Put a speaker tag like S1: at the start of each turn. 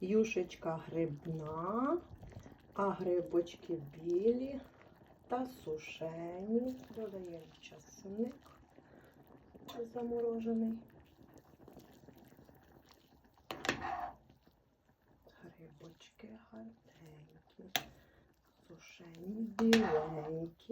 S1: юшечка грибна, а грибочки білі та сушені. Додаємо часник заморожений. Грибочки гарненькі, сушені, біленькі.